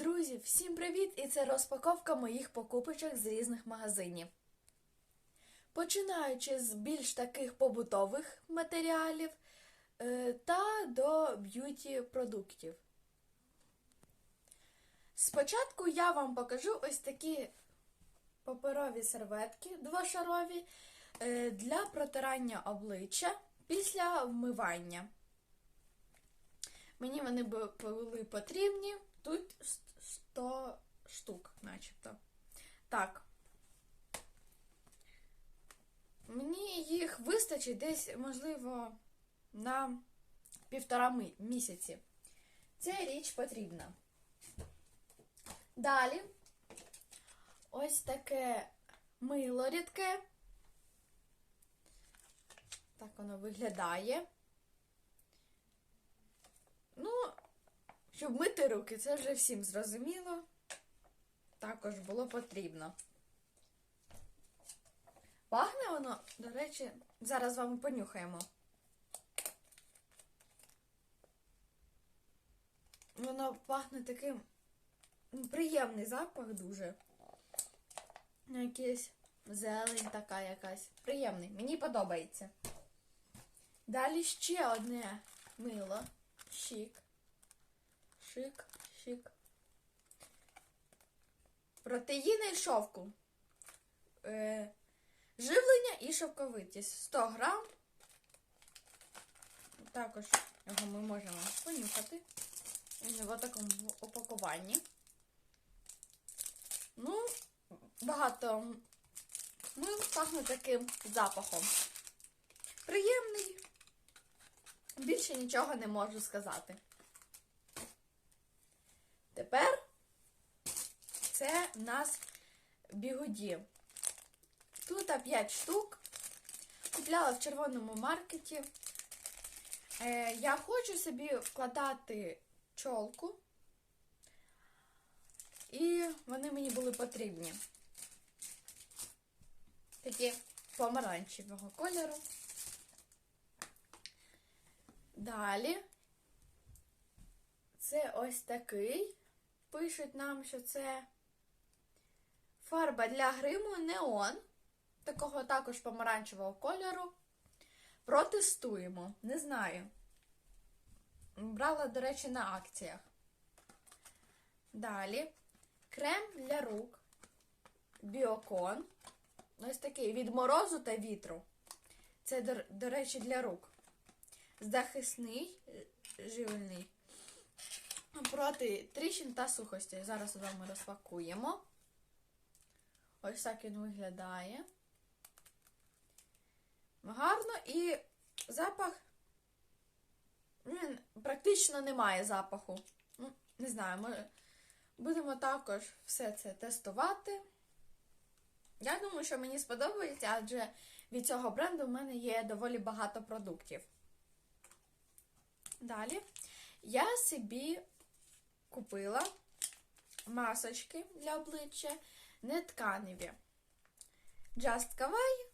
Друзі, всім привіт! І це розпаковка моїх покупочок з різних магазинів. Починаючи з більш таких побутових матеріалів е, та до б'юті продуктів. Спочатку я вам покажу ось такі паперові серветки двошарові е, для протирання обличчя після вмивання. Мені вони були потрібні. Тут 100 штук, начебто. Так. Мені їх вистачить десь, можливо, на півтора місяці. Ця річ потрібна. Далі ось таке мило рідке. Так воно виглядає. Ну, щоб мити руки, це вже всім зрозуміло. Також було потрібно. Пахне воно, до речі, зараз з вами понюхаємо. Воно пахне таким ну, приємний запах дуже. Ну, Якийсь зелень така якась. Приємний. Мені подобається. Далі ще одне мило. Шик. Шик, шик. Протеїни шовку. Е, живлення і шовковитість. 100 грам. Також його ми можемо понюхати. Він в такому упакуванні. Ну, багато мил пахне таким запахом. Приємний. Більше нічого не можу сказати. Це в нас бігуді. Тут 5 штук. Купляла в червоному маркеті. Е, я хочу собі вкладати чолку. І вони мені були потрібні. Такі помаранчевого кольору. Далі. Це ось такий. Пишуть нам, що це фарба для гриму неон. Такого також помаранчевого кольору. Протестуємо. Не знаю. Брала, до речі, на акціях. Далі. Крем для рук. Біокон. Ось такий від морозу та вітру. Це, до, до речі, для рук. Захисний, живельний. Проти тріщин та сухості. Зараз з вами розпакуємо. Ось так він виглядає. Гарно і запах. Він практично не має запаху. Ну, не знаю, ми будемо також все це тестувати. Я думаю, що мені сподобається, адже від цього бренду в мене є доволі багато продуктів. Далі я собі купила масочки для обличчя нетканеві. Just Kawaii.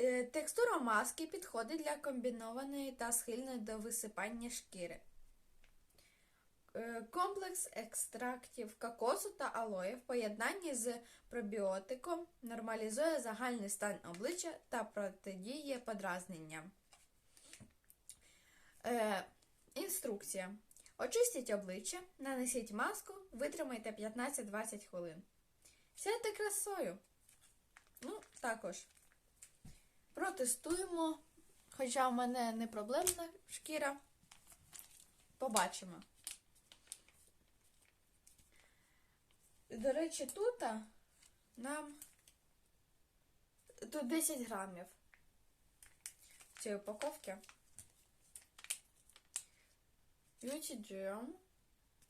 Е, Текстура маски підходить для комбінованої та схильної до висипання шкіри. Е, Комплекс екстрактів кокосу та алої в поєднанні з пробіотиком нормалізує загальний стан обличчя та протидіє подразненням. Е, інструкція. Очистіть обличчя, нанесіть маску, витримайте 15-20 хвилин. Сядьте красою. Ну, також. Протестуємо. Хоча в мене не проблемна шкіра. Побачимо. До речі, тут нам тут 10 грамів цієї упаковки. Beauty Germ.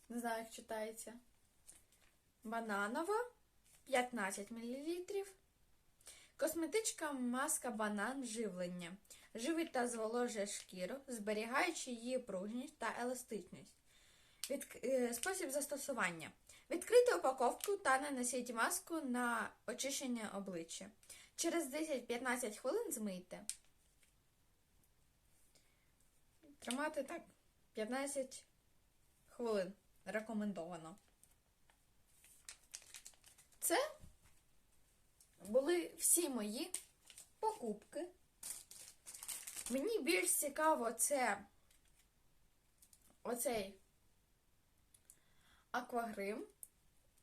Не знаю, як читається. Бананова 15 мл. Косметичка маска банан живлення. Живить та зволожує шкіру, зберігаючи її пружність та еластичність. Від... е, Спосіб застосування. Відкрийте упаковку та нанесіть маску на очищення обличчя. Через 10-15 хвилин змийте. Тримати так 15 хвилин рекомендовано. Це були всі мої покупки. Мені більш цікаво це оцей аквагрим.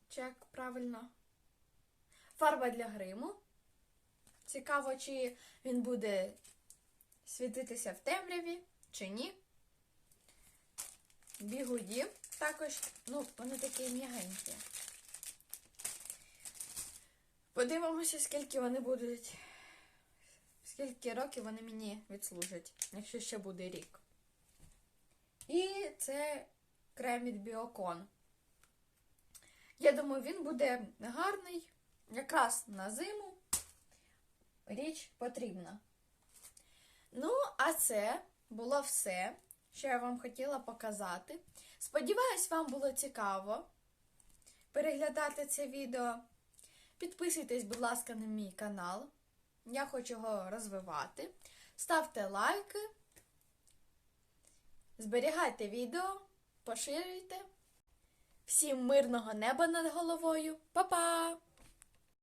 Чи як правильно? Фарба для гриму. Цікаво, чи він буде світитися в темряві, чи ні. Бігуді також, ну, вони такі м'ягенькі. Подивимося, скільки вони будуть. Скільки років вони мені відслужать, якщо ще буде рік. І це крем від Біокон. Я думаю, він буде гарний. Якраз на зиму річ потрібна. Ну, а це було все, що я вам хотіла показати. Сподіваюсь, вам було цікаво переглядати це відео. Підписуйтесь, будь ласка, на мій канал. Я хочу його розвивати. Ставте лайки, зберігайте відео, поширюйте. Всім мирного неба над головою. Па-па!